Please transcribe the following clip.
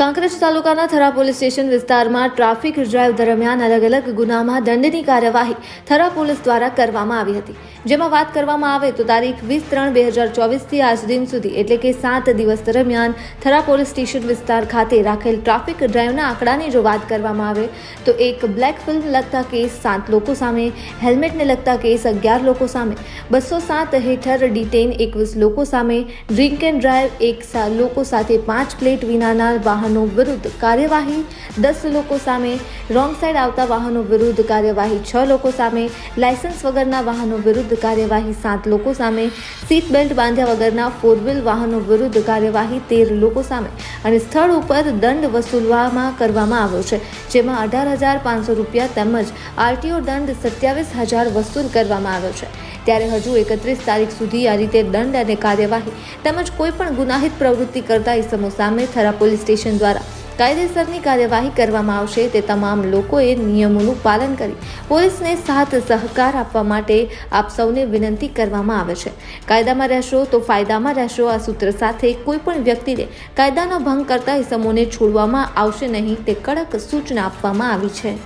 કાંકરેજ તાલુકાના Thara police station વિસ્તારમાં traffic drive દરમિયાન અલગ અલગ ગુનામાં દંડની કાર્યવાહી થરા પોલીસ દ્વારા કરવામાં આવી હતી. જેમાં વાત કરવામાં આવે તો તારીખ વીસ ત્રણ બે હજાર ચોવીસથી આજ દિન સુધી એટલે કે સાત દિવસ દરમિયાન થરા પોલીસ સ્ટેશન વિસ્તાર ખાતે રાખેલ ટ્રાફિક ડ્રાઈવના આંકડાની જો વાત કરવામાં આવે તો એક બ્લેક ફિલ્મ લગતા કેસ, સાત લોકો સામે, હેલ્મેટને લગતા કેસ, અગિયાર લોકો સામે, બસો સાત હેઠળ ડિટેન એકવીસ લોકો સામે, ડ્રિંક એન્ડ ડ્રાઈવ એક લોકો સાથે પાંચ પ્લેટ વિનાના વાહનો વિરુદ્ધ કાર્યવાહી, દસ લોકો સામે રોંગ સાઈડ આવતા વાહનો વિરુદ્ધ કાર્યવાહી, છ લોકો સામે લાયસન્સ વગરના વાહનો વિરુદ્ધ કાર્યવાહી, સાત લોકો સામે સીટ બેલ્ટ બાંધ્યા વગરના ફોર વ્હીલ વાહનો વિરુદ્ધ કાર્યવાહી, તેર લોકો સામે અને સ્થળ ઉપર દંડ વસૂલવામાં કરવામાં આવ્યો છે, જેમાં અઢાર હજાર પાંચસો રૂપિયા તેમજ આરટીઓ દંડ સત્યાવીસ હજાર વસૂલ કરવામાં આવ્યો છે. ત્યારે હજુ એકત્રીસ તારીખ સુધી આ રીતે દંડ અને કાર્યવાહી તેમજ કોઈ પણ ગુનાહિત પ્રવૃત્તિ કરતા ઇસમો સામે થરા પોલીસ સ્ટેશન દ્વારા. કાયદેસરની કાર્યવાહી કરવામાં આવશે તે તમામ લોકોએ નિયમોનું પાલન કરી પોલીસને સાથ સહકાર આપવા માટે આપ સૌને વિનંતી કરવામાં આવે છે. કાયદામાં રહેશો તો ફાયદામાં રહેશો આ સૂત્ર સાથે કોઈપણ વ્યક્તિને કાયદાનો ભંગ કરતા ઇસમોને છોડવામાં આવશે નહીં તે કડક સૂચના આપવામાં આવી છે.